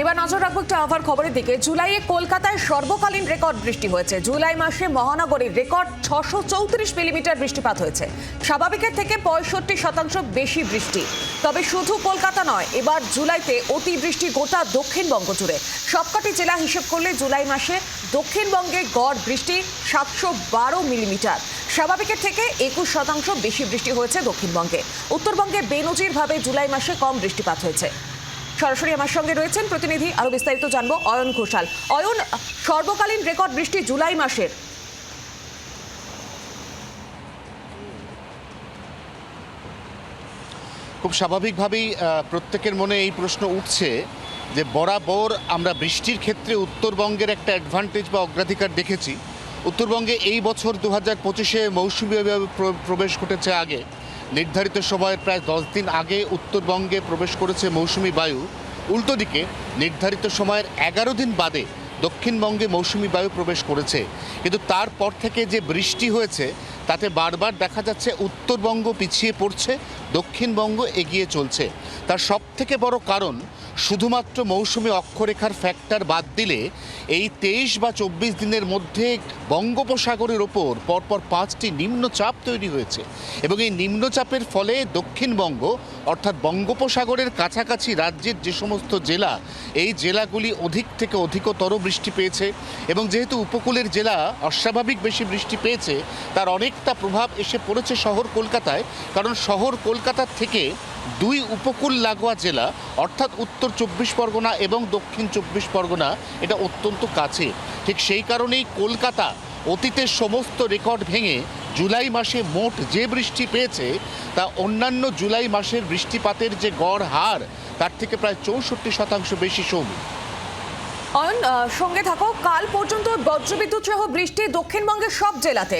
এবার নজর রাখব একটু আবহাওয়ার খবরের দিকে। জুলাইয়ে কলকাতায় সর্বকালীন রেকর্ড বৃষ্টি হয়েছে। জুলাই মাসে মহানগরীর রেকর্ড ছশো চৌত্রিশ মিলিমিটার বৃষ্টিপাত হয়েছে। স্বাভাবিকের থেকে পঁয়ষট্টি শতাংশ বেশি বৃষ্টি। তবে শুধু কলকাতা নয়, এবার জুলাইতে অতিবৃষ্টি গোটা দক্ষিণবঙ্গ জুড়ে। সবকটি জেলা হিসেব করলে জুলাই মাসে দক্ষিণবঙ্গে গড় বৃষ্টি সাতশো বারো মিলিমিটার। স্বাভাবিকের থেকে একুশ শতাংশ বেশি বৃষ্টি হয়েছে দক্ষিণবঙ্গে। উত্তরবঙ্গে বেনজিরভাবে জুলাই মাসে কম বৃষ্টিপাত হয়েছে। সরাসরি আমার সঙ্গে রয়েছেন প্রতিনিধি আরও বিস্তারিত জানব অয়ন ঘোষাল। অয়ন, সর্বকালীন রেকর্ড বৃষ্টি জুলাই মাসের। খুব স্বাভাবিকভাবেই প্রত্যেকের মনে এই প্রশ্ন উঠছে যে বরাবর আমরা বৃষ্টির ক্ষেত্রে উত্তরবঙ্গের একটা অ্যাডভান্টেজ বা অগ্রাধিকার দেখেছি। উত্তরবঙ্গে এই বছর দু হাজার পঁচিশে মৌসুমী প্রবেশ ঘটেছে আগে। নির্ধারিত সময়ের প্রায় দশ দিন আগে উত্তরবঙ্গে প্রবেশ করেছে মৌসুমি বায়ু। উল্টো দিকে, নির্ধারিত সময়ের এগারো দিন বাদে দক্ষিণবঙ্গে মৌসুমি বায়ু প্রবেশ করেছে। কিন্তু তারপর থেকে যে বৃষ্টি হয়েছে, তাতে বারবার দেখা যাচ্ছে উত্তরবঙ্গ পিছিয়ে পড়ছে, দক্ষিণবঙ্গ এগিয়ে চলছে। তার সবথেকে বড় কারণ শুধুমাত্র মৌসুমী অক্ষরেখার ফ্যাক্টর বাদ দিলে এই তেইশ বা চব্বিশ দিনের মধ্যে বঙ্গোপসাগরের ওপর পরপর পাঁচটি নিম্নচাপ তৈরি হয়েছে। এবং এই নিম্নচাপের ফলে দক্ষিণবঙ্গ, অর্থাৎ বঙ্গোপসাগরের কাছাকাছি রাজ্যের যে সমস্ত জেলা, এই জেলাগুলি অধিক থেকে অধিকতর বৃষ্টি পেয়েছে। এবং যেহেতু উপকূলের জেলা অস্বাভাবিক বেশি বৃষ্টি পেয়েছে, তার অনেকটা প্রভাব এসে পড়েছে শহর কলকাতায়। কারণ শহর কলকাতার থেকে দুই উপকূল লাগোয়া জেলা, অর্থাৎ উত্তর চব্বিশ পরগনা এবং দক্ষিণ চব্বিশ পরগনা, এটা অত্যন্ত কাছে। ঠিক সেই কারণেই কলকাতা অতীতের সমস্ত রেকর্ড ভেঙে জুলাই মাসে মোট যে বৃষ্টি পেয়েছে, তা অন্যান্য জুলাই মাসের বৃষ্টিপাতের যে গড় হার, তার থেকে প্রায় চৌষট্টি শতাংশ বেশি সৌমি অয়ন সঙ্গে থাকো, কাল পর্যন্ত বজ্রবিদ্যুৎ সহ বৃষ্টি দক্ষিণবঙ্গের সব জেলাতে।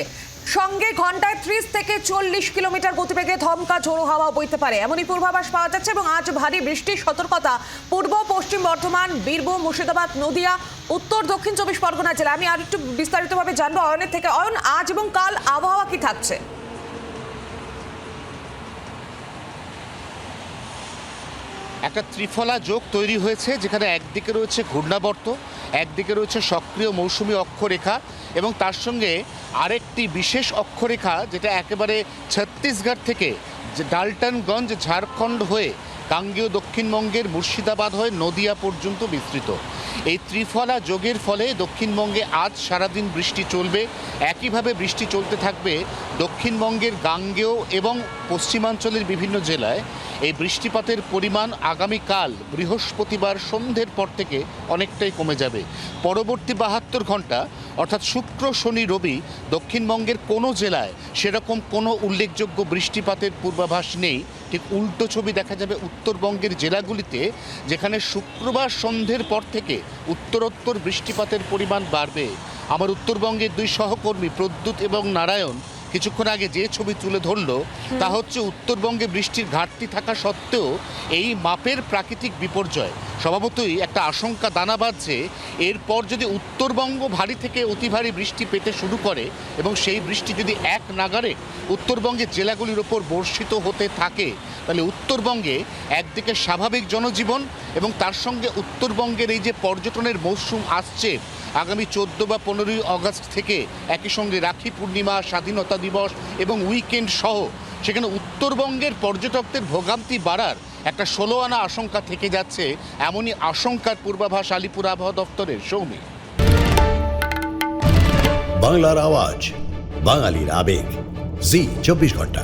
সঙ্গে ঘন্টায় ত্রিশ থেকে চল্লিশ কিলোমিটার গতিবেগে ধমকা, ঝোড়ো হাওয়া বইতে পারে। এমনই পূর্বাভাস পাওয়া যাচ্ছে এবং আজ ভারী বৃষ্টির সতর্কতা পূর্ব, পশ্চিম বর্ধমান, বীরভূম, মুর্শিদাবাদ, নদিয়া, উত্তর, দক্ষিণ চব্বিশ পরগনা জেলা। আমি আর একটু বিস্তারিতভাবে জানব অয়নের থেকে। অয়ন, আজ এবং কাল আবহাওয়া কি থাকছে? একটা ত্রিফলা যোগ তৈরি হয়েছে, যেখানে একদিকে রয়েছে ঘূর্ণাবর্ত, একদিকে রয়েছে সক্রিয় মৌসুমি অক্ষরেখা এবং তার সঙ্গে আরেকটি বিশেষ অক্ষরেখা যেটা একেবারে ছত্তিশগড় থেকে যে ডালটনগঞ্জ, ঝাড়খণ্ড হয়ে গাঙ্গেয় দক্ষিণবঙ্গের মুর্শিদাবাদ হয়ে নদিয়া পর্যন্ত বিস্তৃত। এই ত্রিফলা যোগের ফলে দক্ষিণবঙ্গে আজ সারাদিন বৃষ্টি চলবে। একইভাবে বৃষ্টি চলতে থাকবে দক্ষিণবঙ্গের গাঙ্গেয় এবং পশ্চিমাঞ্চলের বিভিন্ন জেলায়। এই বৃষ্টিপাতের পরিমাণ আগামীকাল বৃহস্পতিবার সন্ধ্যের পর থেকে অনেকটাই কমে যাবে। পরবর্তী বাহাত্তর ঘণ্টা, অর্থাৎ শুক্র, শনি, রবি দক্ষিণবঙ্গের কোনো জেলায় সেরকম কোনো উল্লেখযোগ্য বৃষ্টিপাতের পূর্বাভাস নেই। ঠিক উল্টো ছবি দেখা যাবে উত্তরবঙ্গের জেলাগুলিতে, যেখানে শুক্রবার সন্ধ্যের পর থেকে উত্তরোত্তর বৃষ্টিপাতের পরিমাণ বাড়বে। আমার উত্তরবঙ্গের দুই সহকর্মী প্রদ্যুৎ এবং নারায়ণ কিছুক্ষণ আগে যে ছবি তুলে ধরলো তা হচ্ছে উত্তরবঙ্গে বৃষ্টির ঘাটতি থাকা সত্ত্বেও এই মাপের প্রাকৃতিক বিপর্যয়। স্বভাবতই একটা আশঙ্কা দানা বাঁধছে। এরপর যদি উত্তরবঙ্গ ভারী থেকে অতি ভারী বৃষ্টি পেতে শুরু করে এবং সেই বৃষ্টি যদি এক নাগারে উত্তরবঙ্গের জেলাগুলির ওপর বর্ষিত হতে থাকে তাহলে উত্তরবঙ্গে একদিকে স্বাভাবিক জনজীবন এবং তার সঙ্গে উত্তরবঙ্গের এই যে পর্যটনের মৌসুম আসছে আগামী চোদ্দ বা পনেরোই আগস্ট থেকে একই সঙ্গে রাখি পূর্ণিমা স্বাধীনতা দিবস এবং উইকেন্ড সহ, সেখানে উত্তরবঙ্গের পর্যটকদের ভোগান্তি বাড়ার একটা ষোলো আনা আশঙ্কা থেকে যাচ্ছে এমনই আশঙ্কার পূর্বাভাস আলিপুর আবহাওয়া দপ্তরের সৌমি বাংলার আওয়াজ, বাঙালির আবেগ। জি, চব্বিশ ঘণ্টা।